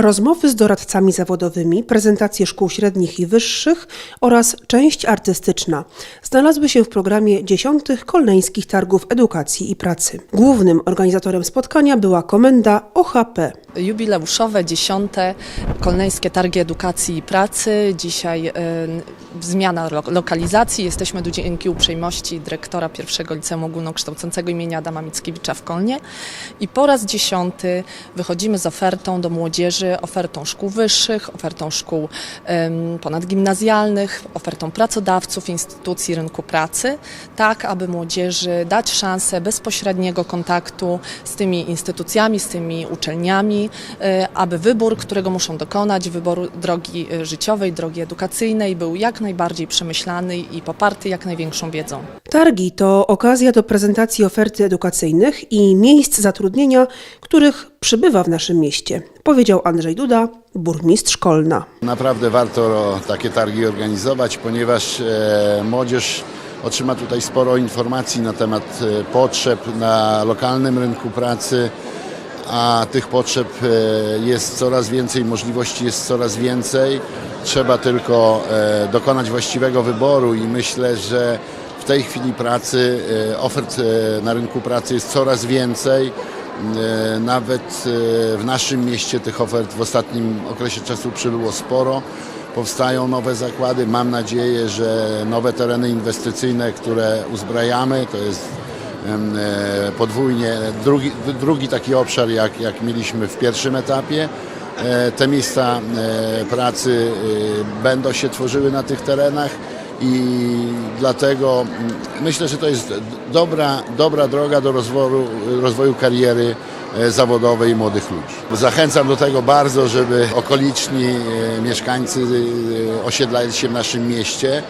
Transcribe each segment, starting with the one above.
Rozmowy z doradcami zawodowymi, prezentacje szkół średnich i wyższych oraz część artystyczna znalazły się w programie dziesiątych Kolneńskich Targów Edukacji i Pracy. Głównym organizatorem spotkania była komenda OHP. Jubileuszowe, dziesiąte Kolneńskie Targi Edukacji i Pracy. Dzisiaj y, zmiana lo- lokalizacji. Jesteśmy tu dzięki uprzejmości dyrektora pierwszego liceum ogólnokształcącego imienia Adama Mickiewicza w Kolnie. I po raz dziesiąty wychodzimy z ofertą do młodzieży, ofertą szkół wyższych, ofertą szkół ponadgimnazjalnych, ofertą pracodawców, instytucji rynku pracy, tak aby młodzieży dać szansę bezpośredniego kontaktu z tymi instytucjami, z tymi uczelniami, e, aby wybór, którego muszą dokonać, wyboru drogi e, życiowej, drogi edukacyjnej był jak najbardziej przemyślany i poparty jak największą wiedzą. Targi to okazja do prezentacji oferty edukacyjnych i miejsc zatrudnienia, których przybywa w naszym mieście, powiedział Andrzej Duda, burmistrz Kolna. Naprawdę warto takie targi organizować, ponieważ e, młodzież otrzyma tutaj sporo informacji na temat potrzeb na lokalnym rynku pracy, a tych potrzeb e, jest coraz więcej, możliwości jest coraz więcej. Trzeba tylko e, dokonać właściwego wyboru i myślę, że w tej chwili pracy, e, ofert na rynku pracy jest coraz więcej. Nawet w naszym mieście tych ofert w ostatnim okresie czasu przybyło sporo. Powstają nowe zakłady. Mam nadzieję, że nowe tereny inwestycyjne, które uzbrajamy, to jest podwójnie drugi, drugi taki obszar, jak, jak mieliśmy w pierwszym etapie. E, Te miejsca e, pracy e, będą się tworzyły na tych terenach i dlatego mm, myślę, że to jest dobra, dobra droga do rozwoju, rozwoju kariery e, zawodowej młodych ludzi. Zachęcam do tego bardzo, żeby okoliczni e, mieszkańcy e, osiedlali się w naszym mieście.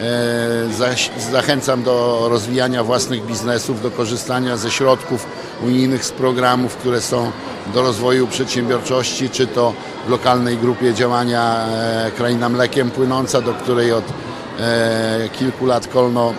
E, Zachęcam do rozwijania własnych biznesów, do korzystania ze środków unijnych, z programów, które są do rozwoju przedsiębiorczości, czy to w lokalnej grupie działania e, Kraina Mlekiem Płynąca, do której od e, kilku lat Kolno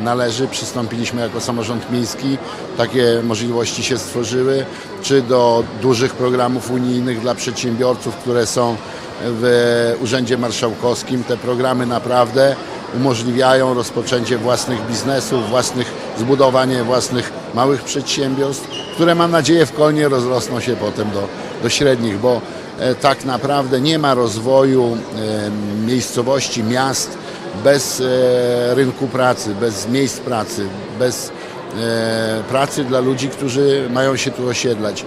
należy. Przystąpiliśmy jako samorząd miejski, takie możliwości się stworzyły, czy do dużych programów unijnych dla przedsiębiorców, które są w Urzędzie Marszałkowskim. Te programy naprawdę umożliwiają rozpoczęcie własnych biznesów, własnych, zbudowanie własnych małych przedsiębiorstw, które mam nadzieję w Kolnie rozrosną się potem do, do średnich, bo e, tak naprawdę nie ma rozwoju e, miejscowości, miast bez e, rynku pracy, bez miejsc pracy, bez pracy dla ludzi, którzy mają się tu osiedlać.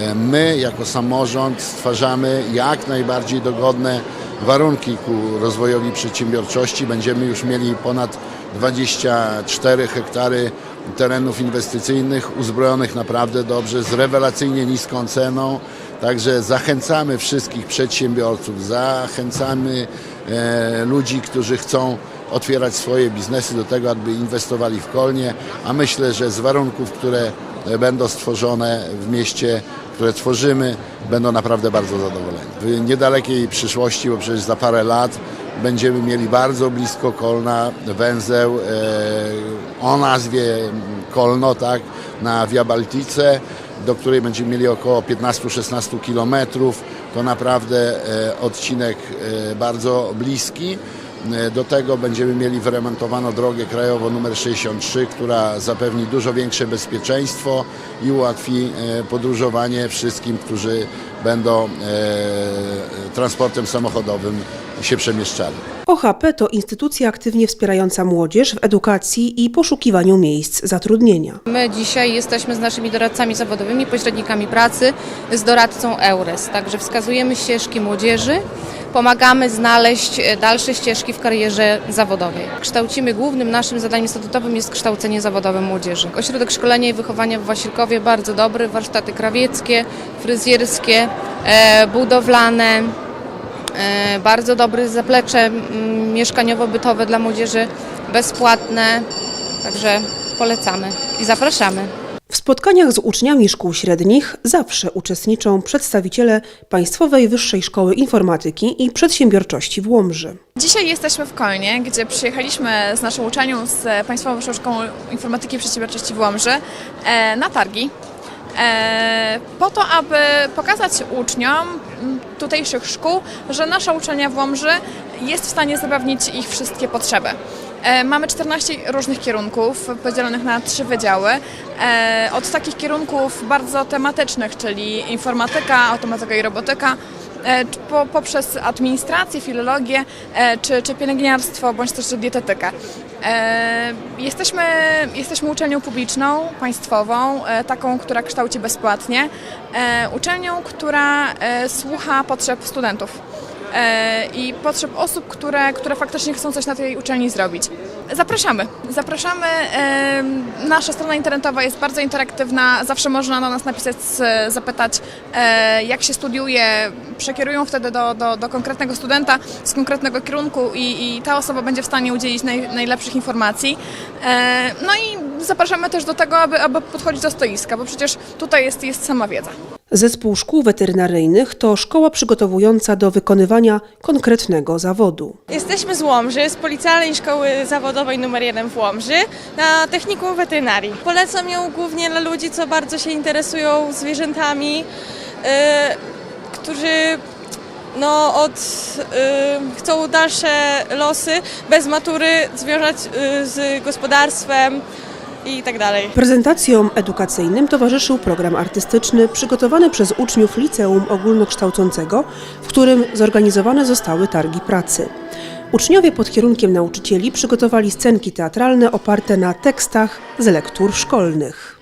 E, My jako samorząd stwarzamy jak najbardziej dogodne warunki ku rozwojowi przedsiębiorczości. Będziemy już mieli ponad 24 hektary terenów inwestycyjnych uzbrojonych naprawdę dobrze, z rewelacyjnie niską ceną. Także zachęcamy wszystkich przedsiębiorców, zachęcamy e, ludzi, którzy chcą otwierać swoje biznesy do tego, aby inwestowali w Kolnie, a myślę, że z warunków, które będą stworzone w mieście, które tworzymy, będą naprawdę bardzo zadowoleni. W niedalekiej przyszłości, bo przecież za parę lat będziemy mieli bardzo blisko Kolna węzeł e, o nazwie Kolno, tak, na Via Baltice, do której będziemy mieli około 15-16 kilometrów. To naprawdę e, odcinek e, bardzo bliski. E, Do tego będziemy mieli wyremontowaną drogę krajową numer 63, która zapewni dużo większe bezpieczeństwo i ułatwi e, podróżowanie wszystkim, którzy będą e, transportem samochodowym się przemieszczali. OHP to instytucja aktywnie wspierająca młodzież w edukacji i poszukiwaniu miejsc zatrudnienia. My dzisiaj jesteśmy z naszymi doradcami zawodowymi, pośrednikami pracy, z doradcą EURES. Także wskazujemy ścieżki młodzieży, pomagamy znaleźć e, dalsze ścieżki w karierze zawodowej. Kształcimy, głównym naszym zadaniem statutowym jest kształcenie zawodowe młodzieży. Ośrodek Szkolenia i Wychowania w Wasilkowie bardzo dobry, warsztaty krawieckie, fryzjerskie, e, budowlane, e, bardzo dobre zaplecze mieszkaniowo-bytowe dla młodzieży, bezpłatne, także polecamy i zapraszamy. Spotkaniach z uczniami szkół średnich zawsze uczestniczą przedstawiciele Państwowej Wyższej Szkoły Informatyki i Przedsiębiorczości w Łomży. Dzisiaj jesteśmy w Kolnie, gdzie przyjechaliśmy z naszą uczelnią z Państwową Wyższą Szkołą Informatyki i Przedsiębiorczości w Łomży e, na targi. e, po to, aby pokazać uczniom tutejszych szkół, że nasza uczelnia w Łomży jest w stanie zapewnić ich wszystkie potrzeby. E, Mamy 14 różnych kierunków podzielonych na trzy wydziały. E, Od takich kierunków bardzo tematycznych, czyli informatyka, automatyka i robotyka, e, poprzez administrację, filologię, czy, czy pielęgniarstwo, bądź też dietetykę. Jesteśmy, jesteśmy uczelnią publiczną, państwową, taką, która kształci bezpłatnie, uczelnią, która słucha potrzeb studentów i potrzeb osób, które, które faktycznie chcą coś na tej uczelni zrobić. Zapraszamy, zapraszamy. e, Nasza strona internetowa jest bardzo interaktywna, zawsze można do nas napisać, zapytać e, jak się studiuje, przekierują wtedy do, do, do konkretnego studenta z konkretnego kierunku i, i ta osoba będzie w stanie udzielić naj, najlepszych informacji. E, No i zapraszamy też do tego, aby, aby podchodzić do stoiska, bo przecież tutaj jest, jest sama wiedza. Zespół szkół weterynaryjnych to szkoła przygotowująca do wykonywania konkretnego zawodu. Jesteśmy z Łomży, z Policjalnej Szkoły Zawodowej nr 1 w Łomży na technikum weterynarii. Polecam ją głównie dla ludzi, co bardzo się interesują zwierzętami, e, którzy no, od, e, chcą dalsze losy bez matury związać e, z gospodarstwem i tak dalej. Prezentacjom edukacyjnym towarzyszył program artystyczny przygotowany przez uczniów Liceum Ogólnokształcącego, w którym zorganizowane zostały targi pracy. Uczniowie pod kierunkiem nauczycieli przygotowali scenki teatralne oparte na tekstach z lektur szkolnych.